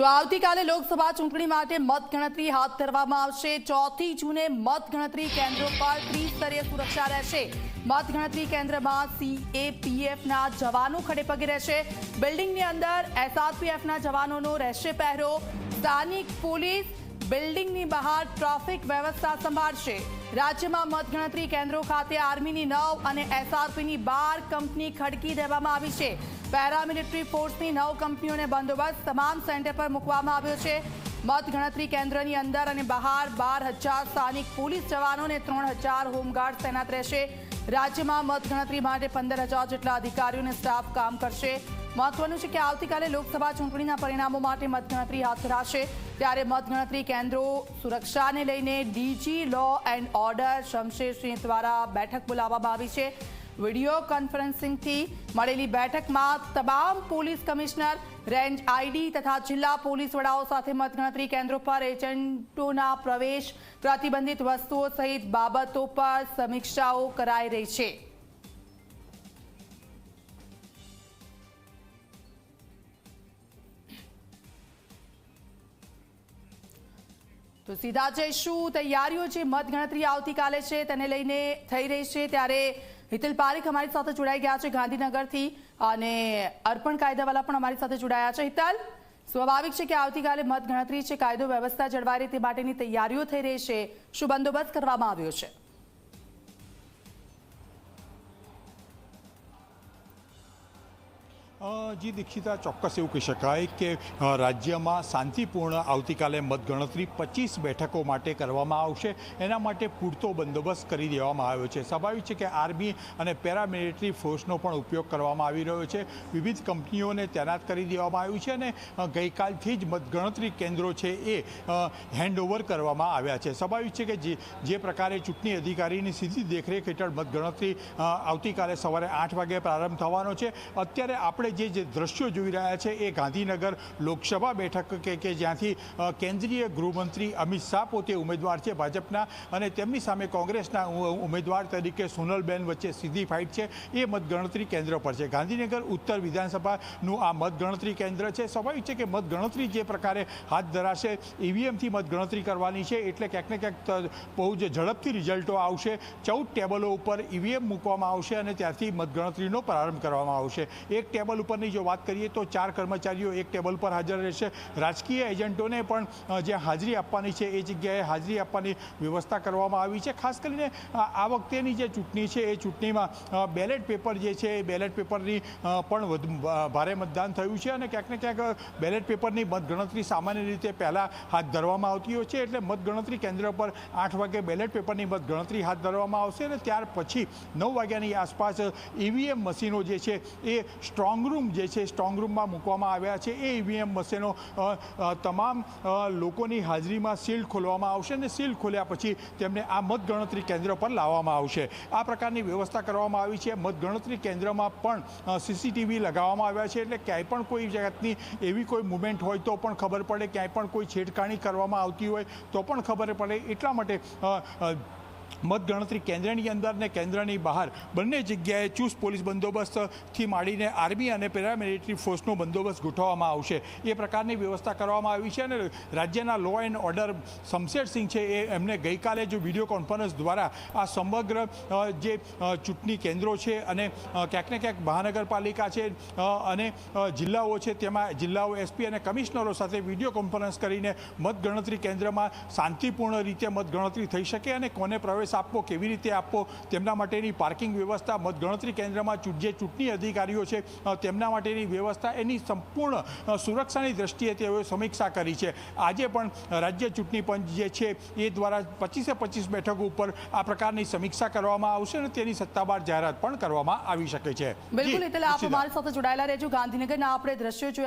તો આવતીકાલે લોકસભા ચૂંટણી માટે મતગણતરી હાથ ધરવામાં આવશે. ચોથી જૂને મતગણતરી કેન્દ્રો પર ત્રિસ્તરીય સુરક્ષા રહેશે. મતગણતરી કેન્દ્રમાં સીએપીએફના જવાનો ખડેપગે રહેશે. બિલ્ડિંગની અંદર એસઆરપીએફના જવાનોનો રહેશે પહેરો. સ્થાનિક પોલીસ બિલ્ડિંગની બહાર ટ્રાફિક વ્યવસ્થા સંભાળશે. રાજ્યમાં મતગણતરી કેન્દ્રો ખાતે આર્મીની નવ અને એસઆરપીની બાર કંપની ખડકી દેવામાં આવી છે. પેરામિલિટરી ફોર્સની નવ કંપનીઓને બંદોબસ્ત તમામ સેન્ટર પર મૂકવામાં આવ્યો છે. મતગણતરી કેન્દ્રની અંદર અને બહાર બાર હજાર સ્થાનિક પોલીસ જવાનો અને ત્રણ હજાર હોમગાર્ડ તૈનાત રહેશે. રાજ્યમાં મતગણતરી માટે પંદર હજાર જેટલા અધિકારીઓ અને સ્ટાફ કામ કરશે. મહત્વનું છે કે આવતીકાલે લોકસભા ચૂંટણીના પરિણામો માટે મતગણતરી હાથ ધરાશે. ત્યારે મતગણતરી કેન્દ્રો સુરક્ષાને લઈને DG, law and order Shamsher Singh દ્વારા બેઠક બોલાવવામાં આવી છે. વીડિયો કોન્ફરન્સિંગથી મળેલી બેઠકમાં તમામ પોલીસ કમિશનર, રેન્જ આઈડી તથા જિલ્લા પોલીસ વડાઓ સાથે મતગણતરી કેન્દ્રો પર એજન્ટોના પ્રવેશ, પ્રતિબંધિત વસ્તુઓ સહિત બાબતો પર સમીક્ષાઓ કરાઈ રહી છે. તો સીધા જઈશું તૈયારીઓ જે મતગણતરી આવતીકાલે છે તેને લઈને થઈ રહી છે ત્યારે હિતલ પારેખ અમારી સાથે જોડાઈ ગયા છે ગાંધીનગરથી અને અર્પણ કાયદાવાલા પણ અમારી સાથે જોડાયા છે. હિતલ, સ્વાભાવિક છે કે આવતીકાલે મતગણતરી છે, કાયદો વ્યવસ્થા જળવાઈ રહે તે માટેની તૈયારીઓ થઈ રહી છે. શું બંદોબસ્ત કરવામાં આવ્યો છે? જી દીક્ષિતા, ચોક્કસ એવું કહી શકાય કે રાજ્યમાં શાંતિપૂર્ણ આવતીકાલે મતગણતરી પચીસ બેઠકો માટે કરવામાં આવશે. એના માટે પૂરતો બંદોબસ્ત કરી દેવામાં આવ્યો છે. સ્વાભાવિક છે કે આર્મી અને પેરામિલિટરી ફોર્સનો પણ ઉપયોગ કરવામાં આવી રહ્યો છે. વિવિધ કંપનીઓને તૈનાત કરી દેવામાં આવ્યું છે અને ગઈકાલથી જ મતગણતરી કેન્દ્રો છે એ હેન્ડઓવર કરવામાં આવ્યા છે. સ્વાભાવિક છે કે જે જે પ્રકારે ચૂંટણી અધિકારીની સીધી દેખરેખ હેઠળ મતગણતરી આવતીકાલે સવારે આઠ વાગે પ્રારંભ થવાનો છે. અત્યારે આપણે જે જે દ્રશ્યો જોઈ રહ્યા છે એ ગાંધીનગર લોકસભા બેઠક કે કે જ્યાંથી કેન્દ્રીય ગૃહમંત્રી અમિત શાહ પોતે ઉમેદવાર છે ભાજપના અને તેમની સામે કોંગ્રેસના ઉમેદવાર તરીકે સોનલબેન વચ્ચે સીધી ફાઇટ છે. એ મતગણતરી કેન્દ્ર પર છે. ગાંધીનગર ઉત્તર વિધાનસભાનું આ મતગણતરી કેન્દ્ર છે. સ્વાભાવિક છે કે મતગણતરી જે પ્રકારે હાથ ધરાશે ઈવીએમથી મતગણતરી કરવાની છે એટલે ક્યાંક ને ક્યાંક બહુ જ ઝડપથી રિઝલ્ટો આવશે. ચૌદ ટેબલો ઉપર ઈવીએમ મૂકવામાં આવશે અને ત્યાંથી મતગણતરીનો પ્રારંભ કરવામાં આવશે. એક ટેબલ ઉપરની જો વાત કરીએ તો ચાર કર્મચારીઓ એક ટેબલ પર હાજર રહેશે. રાજકીય એજન્ટોને પણ જે હાજરી આપવાની છે, એ જગ્યાએ હાજરી આપવાની વ્યવસ્થા કરવામાં આવી છે. ખાસ કરીને આ વખતેની જે ચૂંટણી છે, એ ચૂંટણીમાં બેલેટ પેપર જે છે, એ બેલેટ પેપરની પણ ભારે મતદાન થયું છે અને ક્યાંક ને ક્યાંક બેલેટ પેપરની મતગણતરી સામાન્ય રીતે પહેલાં હાથ ધરવામાં આવતી હોય છે. એટલે મતગણતરી કેન્દ્ર પર આઠ વાગે બેલેટ પેપરની મતગણતરી હાથ ધરવામાં આવશે અને ત્યાર પછી નવ વાગ્યાની આસપાસ ઈવીએમ મશીનો જે છે, એ સ્ટ્રોંગ રૂમ જે છે સ્ટ્રોંગ રૂમમાં મૂકવામાં આવ્યા છે. એ ઈવીએમ મશીનો અ, અ, તમામ લોકોની હાજરીમાં સીલ ખોલવામાં આવશે અને સીલ ખોલ્યા પછી તેમને આ મતગણતરી કેન્દ્ર પર લાવવામાં આવશે. આ પ્રકારની વ્યવસ્થા કરવામાં આવી છે. મતગણતરી કેન્દ્રમાં પણ સીસીટીવી લગાવવામાં આવ્યા છે. એટલે ક્યાંય પણ કોઈ જાતની એવી કોઈ મુવમેન્ટ હોય તો પણ ખબર પડે. ક્યાંય પણ કોઈ છેડખાણી કરવામાં આવતી હોય તો પણ ખબર પડે. એટલા માટે મતગણતરી કેન્દ્રની અંદર ને કેન્દ્રની બહાર બંને જગ્યાએ ચુસ્ત પોલીસ બંદોબસ્તથી માંડીને આર્મી અને પેરામિલિટરી ફોર્સનો બંદોબસ્ત ગોઠવવામાં આવશે. એ પ્રકારની વ્યવસ્થા કરવામાં આવી છે અને રાજ્યના લો એન્ડ ઓર્ડર શમશેરસિંહ છે એ એમને ગઈકાલે જો વીડિયો કોન્ફરન્સ દ્વારા આ સમગ્ર જે ચૂંટણી કેન્દ્રો છે અને ક્યાંક ને ક્યાંક મહાનગરપાલિકા છે અને જિલ્લાઓ છે તેમાં જિલ્લાઓ એસપી અને કમિશનરો સાથે વીડિયો કોન્ફરન્સ કરીને મતગણતરી કેન્દ્રમાં શાંતિપૂર્ણ રીતે મતગણતરી થઈ શકે અને કોને પ્રવેશ આપવો કેવી રીતે આપવો તેમના માટેની પાર્કિંગ વ્યવસ્થા મતગણતરી કેન્દ્રમાં જે ચૂંટણી અધિકારીઓ છે તેમના માટેની વ્યવસ્થા એની સંપૂર્ણ સુરક્ષાની દ્રષ્ટિએ તેઓએ સમીક્ષા કરી છે. આજે પણ રાજ્ય ચૂંટણી પંચ જે છે એ દ્વારા પચીસે પચીસ બેઠકો ઉપર આ પ્રકારની સમીક્ષા કરવામાં આવશે અને તેની સત્તાવાર જાહેરાત પણ કરવામાં આવી શકે છે. બિલકુલ એટલે આપ અમારી સાથે જોડાયેલા રહેજો. ગાંધીનગરના આપણે દ્રશ્યો